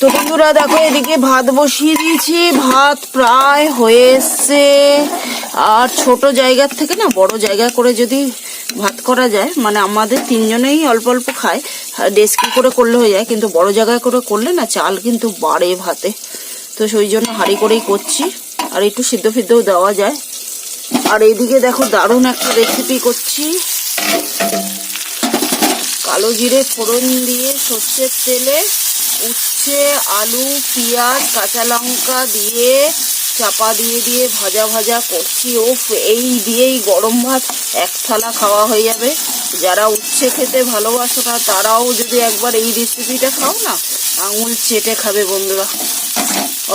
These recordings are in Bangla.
তো বন্ধুরা দেখো, এদিকে ভাত বসিয়ে দিয়েছি। ভাত প্রায় হয়ে এসছে। আর ছোট জায়গার থেকে না, বড় জায়গা করে যদি ভাত করা যায় মানে আমাদের তিনজনেই অল্প অল্প খায় ডেস্কি করে করলে হয়ে যায়, কিন্তু বড় জায়গায় করে করলে না, চাল কিন্তু বাড়ে ভাতে। তো সেই জন্য হাঁড়ি করেই করছি। আর একটু সিদ্ধ ফিদ্ধও দেওয়া যায়। আর এইদিকে দেখো, দারুণ একটা রেসিপি করছি। কালো জিরে ফোড়ন দিয়ে সর্ষের তেলে উচ্ছে আলু, পেঁয়াজ, কাঁচা লঙ্কা দিয়ে চাপা দিয়ে দিয়ে ভাজা ভাজা করছি। ওফ, এই দিয়েই গরম ভাত এক থালা খাওয়া হয়ে যাবে। যারা উচ্ছে খেতে ভালোবাসো না, তারাও যদি একবার এই রেসিপিটা খাও না, আঙুল চেটে খাবে বন্ধুরা।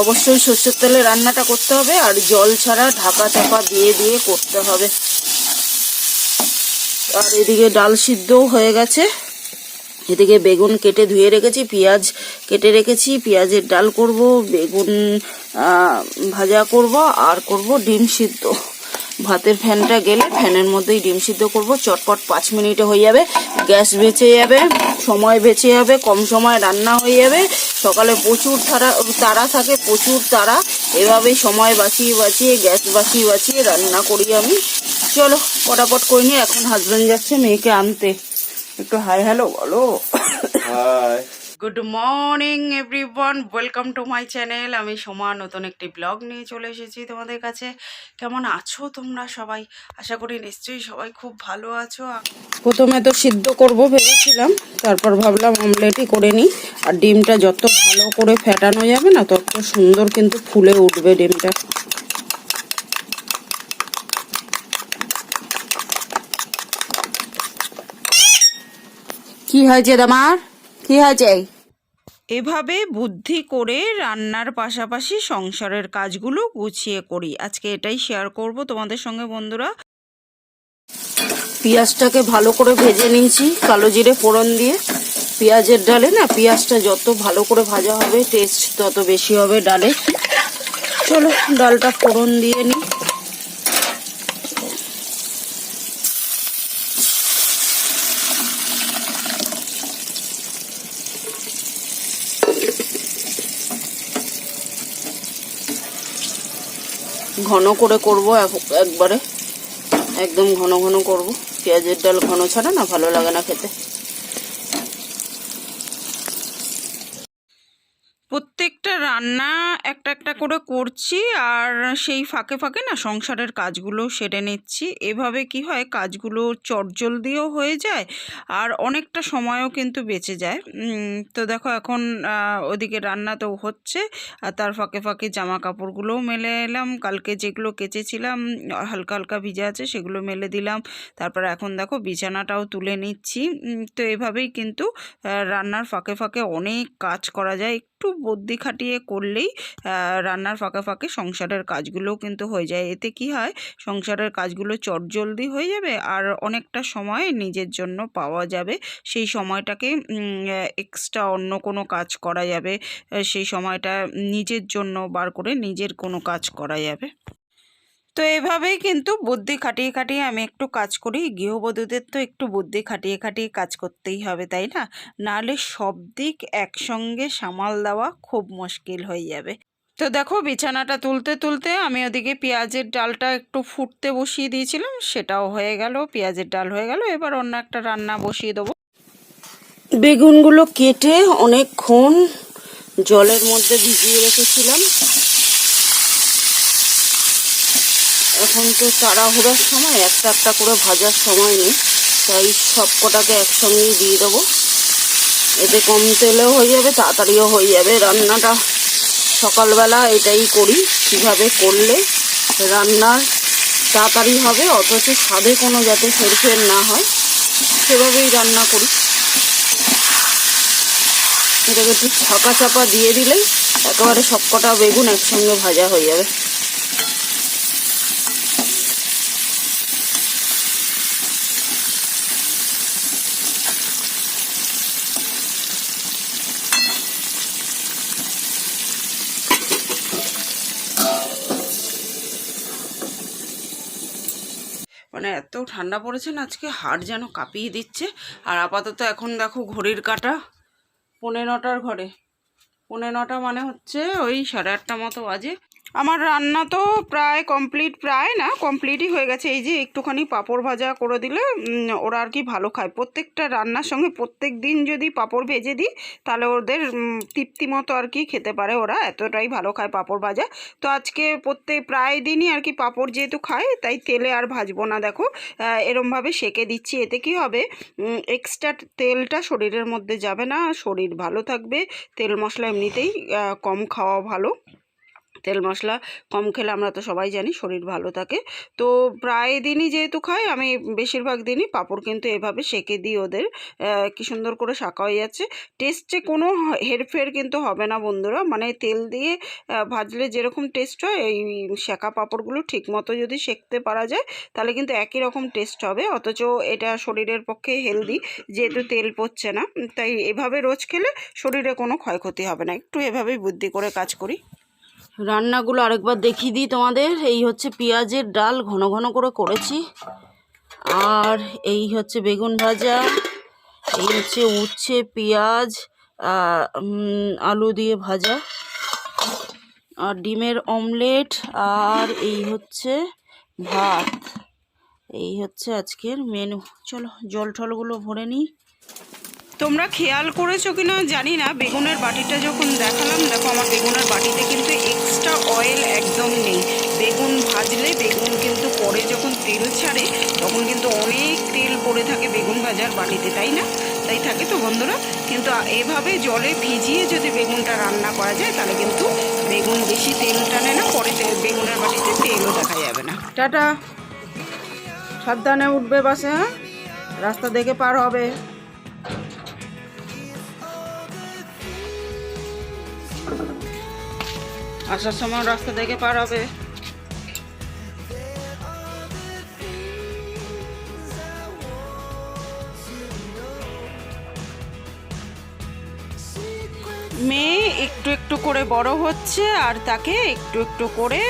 অবশ্যই সর্ষের তেলে রান্নাটা করতে হবে, আর জল ছাড়া ঢাকা চাপা দিয়ে দিয়ে করতে হবে। আর এদিকে ডাল সিদ্ধও হয়ে গেছে। এদিকে বেগুন কেটে ধুয়ে রেখেছি, পেঁয়াজ কেটে রেখেছি, পেঁয়াজের ডাল করব, বেগুন ভাজা করব আর করব ডিম সিদ্ধ। ভাতের ফ্যানটা গেলে ফ্যানের মধ্যেই ডিম সিদ্ধ করব, চটপট পাঁচ মিনিটে হয়ে যাবে, গ্যাস বেঁচে যাবে, সময় বেঁচে যাবে, কম সময় রান্না হয়ে যাবে, সকালে প্রচুর তারা তারা থাকে, প্রচুর তারা এভাবেই সময় বাঁচিয়ে বাঁচিয়ে, গ্যাস বাঁচিয়ে বাঁচিয়ে রান্না করি আমি। চলো, পটাপট করে নিয়ে এখন হাজব্যান্ড যাচ্ছে মেয়েকে আনতে। একটু হাই হ্যালো বলো। Hi good morning everyone welcome to my channel আমি সোমা নতুন একটি ব্লগ নিয়ে চলে এসেছি তোমাদের কাছে। কেমন আছো তোমরা সবাই? আশা করি নিশ্চয়ই সবাই খুব ভালো আছো। প্রথমে তো সিদ্ধ করব ভেবেছিলাম তারপর ভাবলাম অমলেটই করে নিই। আর ডিমটা যত ভালো করে ফেটানো যাবে না তত সুন্দর কিন্তু ফুলে উঠবে ডিমটা। কি হয়েছে তোমার? কি হয়েছে? এভাবে বুদ্ধি করে রান্নার পাশাপাশি সংসারের কাজগুলো গুছিয়ে করি। আজকে এটাই শেয়ার করব তোমাদের সঙ্গে বন্ধুরা। পেঁয়াজটাকে ভালো করে ভেজে নিয়েছি কালো জিরে ফোড়ন দিয়ে। পেঁয়াজের ডালে না পেঁয়াজটা যত ভালো করে ভাজা হবে টেস্ট তত বেশি হবে ডালে। চলো ডালটা ফোড়ন দিয়ে নিই ঘন করে করব এক- একবারে। একদম ঘন ঘন করব। পেঁয়াজের ডাল ঘন ছাড়া না, ভালো লাগে না খেতে। প্রত্যেকটা রান্না একটা একটা করে করছি আর সেই ফাঁকে ফাঁকে না সংসারের কাজগুলো সেরে নিচ্ছি। এভাবে কি হয়? কাজগুলো চটজলদিও হয়ে যায় আর অনেকটা সময়ও কিন্তু বেঁচে যায়। তো দেখো এখন ওদিকে রান্না তো হচ্ছে আর তার ফাঁকে ফাঁকে জামা কাপড়গুলোও মেলে এলাম। কালকে যেগুলো কেচেছিলাম, হালকা হালকা ভিজে আছে সেগুলো মেলে দিলাম। তারপর এখন দেখো বিছানাটাও তুলে নিচ্ছি। তো এভাবেই কিন্তু রান্নার ফাঁকে ফাঁকে অনেক কাজ করা যায়। একটু বুদ্ধি খাটিয়ে করলেই রান্নার ফাঁকে ফাঁকে সংসারের কাজগুলোও কিন্তু হয়ে যায়। এতে কি হয়? সংসারের কাজগুলো চটজলদি হয়ে যাবে আর অনেকটা সময় নিজের জন্য পাওয়া যাবে। সেই সময়টাকে এক্সট্রা অন্য কোনো কাজ করা যাবে। সেই সময়টা নিজের জন্য বার করে নিজের কোনো কাজ করা যাবে। তো এভাবেই কিন্তু বুদ্ধি খাটিয়ে খাটিয়ে আমি একটু কাজ করি। গৃহবধূদের তো একটু বুদ্ধি খাটিয়ে খাটিয়ে কাজ করতেই হবে, তাই না? নাহলে সব দিক একসঙ্গে সামাল দেওয়া খুব মুশকিল হয়ে যাবে। তো দেখো, বিছানাটা তুলতে তুলতে আমি ওদিকে পেঁয়াজের ডালটা একটু ফুটতে বসিয়ে দিয়েছিলাম, সেটাও হয়ে গেল, পেঁয়াজের ডাল হয়ে গেল। এবার অন্য একটা রান্না বসিয়ে দেবো। বেগুনগুলো কেটে অনেকক্ষণ জলের মধ্যে ভিজিয়ে রেখেছিলাম। এখন তো তাড়াহুড়োর সময়, একটা একটা করে ভাজার সময় নেই। তাই সব কটাকে একসঙ্গেই দিয়ে দেবো। এতে কম তেলেও হয়ে যাবে, তাড়াতাড়িও হয়ে যাবে। রান্নাটা সকালবেলা এটাই করি, কীভাবে করলে রান্নার তাড়াতাড়ি হবে, অথচ স্বাদে কোনো যাতে হেরফের না হয়, সেভাবেই রান্না করি। এটাকে একটু ছাপা চাপা দিয়ে দিলেই একেবারে সবকটা বেগুন একসঙ্গে ভাজা হয়ে যাবে। মানে এত ঠান্ডা পড়েছে না, আজকে হাড় যেন কাঁপিয়ে দিচ্ছে। আর আপাতত এখন দেখো ঘড়ির কাটা পনেরোটার ঘরে। পৌনে নটা মানে হচ্ছে ওই সাড়ে আটটা মতো বাজে। আমার রান্না তো প্রায় কমপ্লিট প্রায় না কমপ্লিটই হয়ে গেছে। এই যে একটুখানি পাঁপড় ভাজা করে দিলে ওরা আর কি ভালো খায়। প্রত্যেকটা রান্নার সঙ্গে প্রত্যেক দিন যদি পাঁপড় ভেজে দিই, তাহলে ওদের তৃপ্তি মতো আর কি খেতে পারে ওরা। এতটাই ভালো খায় পাঁপড় ভাজা। তো আজকে প্রত্যেক, প্রায় দিনই আর কি পাঁপড় যেহেতু খায়, তাই তেলে আর ভাজবো না, দেখো। এরমভাবে সেকে দিচ্ছি। এতে কি হবে? এক্সট্রা তেলটা শরীরের মধ্যে যাবে না, শরীর ভালো থাকবে। তেল মশলা এমনিতেই কম খাওয়া ভালো। তেল মশলা কম খেলে আমরা তো সবাই জানি শরীর ভালো থাকে। তো প্রায় দিনই যেহেতু খাই, আমি বেশিরভাগ দিনই পাঁপড় কিন্তু এভাবে সেকে দিই ওদের। কি সুন্দর করে শাঁকা হয়ে যাচ্ছে। টেস্টে কোনো হেরফের কিন্তু হবে না বন্ধুরা। মানে তেল দিয়ে ভাজলে যেরকম টেস্ট হয়, এই শেঁকা পাঁপড়গুলো ঠিক মতো যদি সেঁকতে পারা যায়, তাহলে কিন্তু একই রকম টেস্ট হবে। অথচ এটা শরীরের পক্ষে হেলদি যেহেতু তেল পড়ছে না। তাই এভাবে রোজ খেলে শরীরে কোনো ক্ষয়ক্ষতি হবে না। একটু এভাবেই বুদ্ধি করে কাজ করি। রান্নাগুলো আরেকবার দেখিয়ে দিই তোমাদের। এই হচ্ছে পেঁয়াজের ডাল, ঘন ঘন করে করেছি। আর এই হচ্ছে বেগুন ভাজা, এই হচ্ছে উচ্ছে, পেঁয়াজ আলু দিয়ে ভাজা। আর ডিমের অমলেট, আর এই হচ্ছে ভাত। এই হচ্ছে আজকের মেনু। চলো জল টলগুলো ভরে নিই। তোমরা খেয়াল করেছ কিনা জানি না। বেগুনের বাটিটা যখন দেখালাম, দেখো আমার বেগুনের বাটিতে কিন্তু এক্সট্রা অয়েল একদম নেই। বেগুন ভাজলে বেগুন কিন্তু পরে যখন তেল ছাড়ে, তখন কিন্তু অনেক তেল পড়ে থাকে বেগুন ভাজার বাটিতে, তাই না? তাই থাকে তো বন্ধুরা? কিন্তু এভাবে জলে ভিজিয়ে যদি বেগুনটা রান্না করা যায়, তাহলে কিন্তু বেগুন বেশি তেল টানে না, পরে বেগুনের বাটিতে তেলও দেখা যাবে না। টাটা। সাবধানে উঠবে বাসে হ্যাঁ? রাস্তা দেখে পার হবে। আসার সময় রাস্তা দেখে পার হবে। মেয়ে একটু একটু করে বড় হচ্ছে আর তাকে একটু একটু করে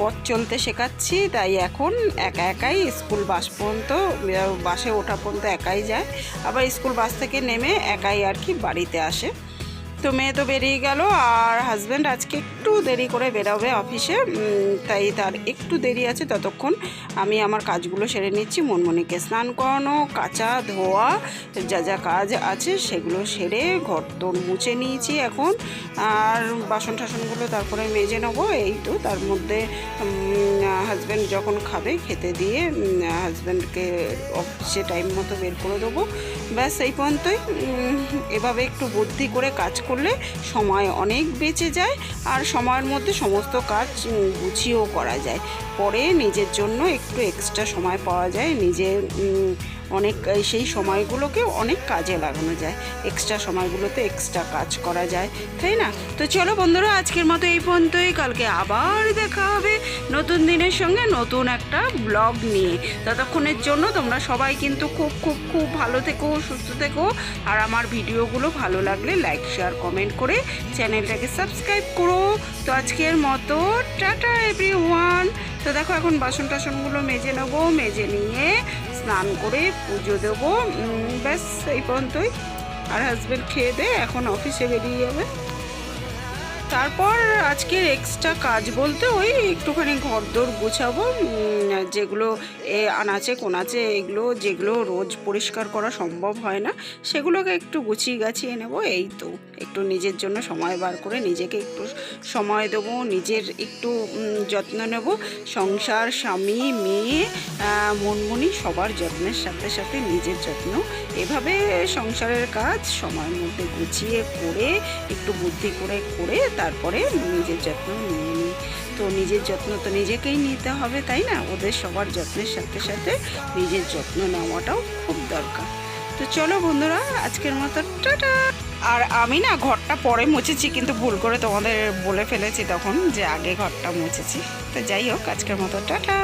পথ চলতে শেখাচ্ছি। তাই এখন একা একাই স্কুল বাস পর্যন্ত বাসে ওঠা পর্যন্ত একাই যায়। আবার স্কুল বাস থেকে নেমে একাই আর কি বাড়িতে আসে। তো মেয়ে তো বেরিয়ে গেল আর হাজব্যান্ড আজকে একটু দেরি করে বেরোবে অফিসে তাই তার একটু দেরি আছে ততক্ষণ আমি আমার কাজগুলো সেরে নিচ্ছি। মনমনিকে স্নান করানো, কাচা ধোয়া, যা যা কাজ আছে সেগুলো সেরে ঘর তোর মুছে নিয়েছি এখন। আর বাসন টাসনগুলো তারপরে মেজে নেব। এই তো তার মধ্যে হাজব্যান্ড যখন খাবে খেতে দিয়ে হাজব্যান্ডকে অফিসে টাইম মতো বের করে দেবো। ব্যাস, এই পর্যন্তই। এভাবে একটু বুদ্ধি করে কাজ করলে সময় অনেক বেঁচে যায় আর সময়ের মধ্যে সমস্ত কাজ গুছিয়েও করা যায়। পরে নিজের জন্য একটু এক্সট্রা সময় পাওয়া যায় নিজের অনেক, সেই সময়গুলোকে অনেক কাজে লাগানো যায়। এক্সট্রা সময়গুলোতে এক্সট্রা কাজ করা যায়, তাই না? তো চলো বন্ধুরা, আজকের মতো এই পর্যন্তই। কালকে আবার দেখা হবে নতুন দিনের সঙ্গে নতুন একটা ব্লগ নিয়ে। ততক্ষণের জন্য তোমরা সবাই কিন্তু খুব খুব খুব ভালো থেকো, সুস্থ থেকো। আর আমার ভিডিওগুলো ভালো লাগলে লাইক শেয়ার কমেন্ট করে চ্যানেলটাকে সাবস্ক্রাইব করো। তো আজকের মতো টাটা এভরি ওয়ান তো দেখো এখন বাসন টাসনগুলো মেজে নেব, মেজে নিয়ে স্নান করে পুজো দেবো। ব্যাস, এই পর্যন্তই। আর হাজব্যান্ড খেয়ে দে, এখন অফিসে বেরিয়ে যাবে। তারপর আজকের এক্সট্রা কাজ বলতে ওই একটুখানি ঘর দোর গুছাবো যেগুলো আনাচে কোনাচে এগুলো যেগুলো রোজ পরিষ্কার করা সম্ভব হয় না, সেগুলোকে একটু গুছিয়ে গাছিয়ে নেব, এই তো। একটু নিজের জন্য সময় বার করে নিজেকে একটু সময় দেবো, নিজের একটু যত্ন নেব। সংসার, স্বামী, মেয়ে মনমনি সবার যত্নের সাথে সাথে নিজের যত্ন। এভাবে সংসারের কাজ সময়ের মধ্যে গুছিয়ে করে, একটু বুদ্ধি করে করে তারপরে নিজের যত্ন নিয়ে নিই। তো নিজের যত্ন তো নিজেকেই নিতে হবে, তাই না? ওদের সবার যত্নের সাথে সাথে নিজের যত্ন নেওয়াটাও খুব দরকার। তো চলো বন্ধুরা, আজকের মতো টাটা। আর আমি না ঘরটা পরে মুছেছি, কিন্তু ভুল করে তোমাদের বলে ফেলেছি তখন যে আগে ঘরটা মুছেছি। তো যাই হোক, আজকের মতো টাটা।